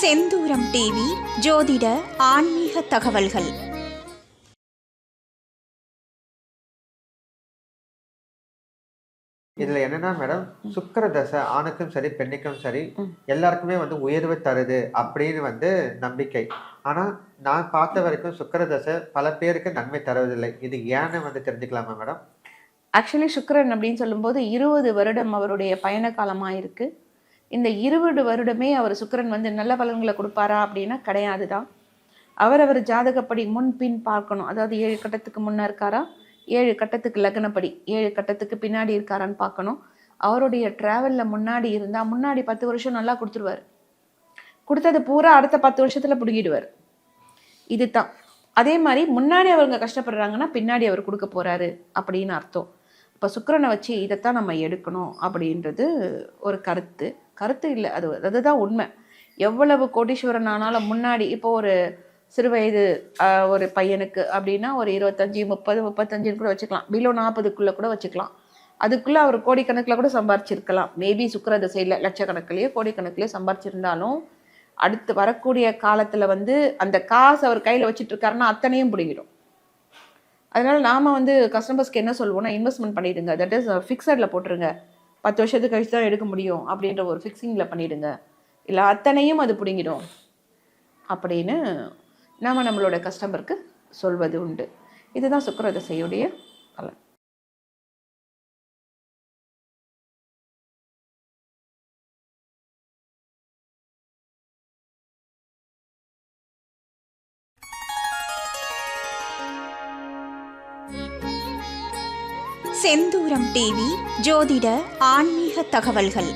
செந்தூரம் TV ஜோதிட ஆன்மீக தகவல்கள். இதுல என்னன்னா மேடம் சுக்கிர தசை ஆணுக்கும் சரி பெண்ணுக்கும் சரி எல்லாருக்குமே வந்து உயர்வு தருது அப்படின்னு வந்து நம்பிக்கை. ஆனா நான் பார்த்த வரைக்கும் சுக்கிர தசை பல பேருக்கு நன்மை தருவதில்லை. இது ஏன்னு வந்து தெரிஞ்சுக்கலாமா மேடம்? ஆக்சுவலி சுக்கிரன் அப்படின்னு சொல்லும்போது இருபது வருடம் அவருடைய பயண காலமாக இருக்கு இந்த இருபது வருடமே அவர் சுக்கரன் வந்து நல்ல பலன்களை கொடுப்பாரா அப்படின்னா கிடையாது தான் அவரவர் ஜாதகப்படி முன் பின் பார்க்கணும். அதாவது ஏழு கட்டத்துக்கு முன்னே இருக்காரா? ஏழு கட்டத்துக்கு லக்னப்படி ஏழு கட்டத்துக்கு பின்னாடி இருக்காரான்னு பார்க்கணும். அவருடைய ட்ராவலில் முன்னாடி இருந்தால் முன்னாடி பத்து வருஷம் நல்லா கொடுத்துருவார். கொடுத்தது பூரா அடுத்த பத்து வருஷத்தில் பிடுங்கிடுவார். இதுதான். அதே மாதிரி முன்னாடி அவங்க கஷ்டப்படுறாங்கன்னா பின்னாடி அவர் கொடுக்க போகிறாரு அப்படின்னு அர்த்தம். இப்போ சுக்கரனை வச்சு இதைத்தான் நம்ம எடுக்கணும் அப்படின்றது ஒரு கருத்து. கருத்து இல்லை. அது அதுதான் உண்மை. எவ்வளவு கோடீஸ்வரன் ஆனாலும் முன்னாடி இப்போ ஒரு சிறு வயது ஒரு பையனுக்கு அப்படின்னா ஒரு இருபத்தஞ்சி முப்பது முப்பத்தஞ்சுன்னு கூட வச்சுக்கலாம். பிலோ நாற்பதுக்குள்ளே கூட வச்சுக்கலாம். அதுக்குள்ளே அவர் கோடிக்கணக்கில் கூட சம்பாரிச்சிருக்கலாம். மேபி சுக்கர திசையில் லட்சக்கணக்கிலேயோ கோடிக்கணக்கிலேயோ சம்பாரிச்சிருந்தாலும் அடுத்து வரக்கூடிய காலத்தில் வந்து அந்த காசு அவர் கையில் வச்சுட்டு இருக்காருன்னா அத்தனையும் பிடிக்கிடும் அதனால் நாம் வந்து கஸ்டமர்ஸ்க்கு என்ன சொல்லுவோம்னா இன்வெஸ்ட்மெண்ட் பண்ணிடுங்க. தட் இஸ் ஃபிக்ஸடில் போட்டுருங்க. பத்து வருஷத்துக்கு கழிச்சு தான் எடுக்க முடியும் அப்படின்ற ஒரு ஃபிக்ஸிங்கில் பண்ணிடுங்க. இல்லை அத்தனையும் அது பிடுங்கிடும். அப்படின்னு நாம் நம்மளோட கஸ்டமருக்கு சொல்வது உண்டு. இதுதான் சுக்கிர திசையுடைய பலன். செந்தூரம் டிவி ஜோதிட ஆன்மீக தகவல்கள்.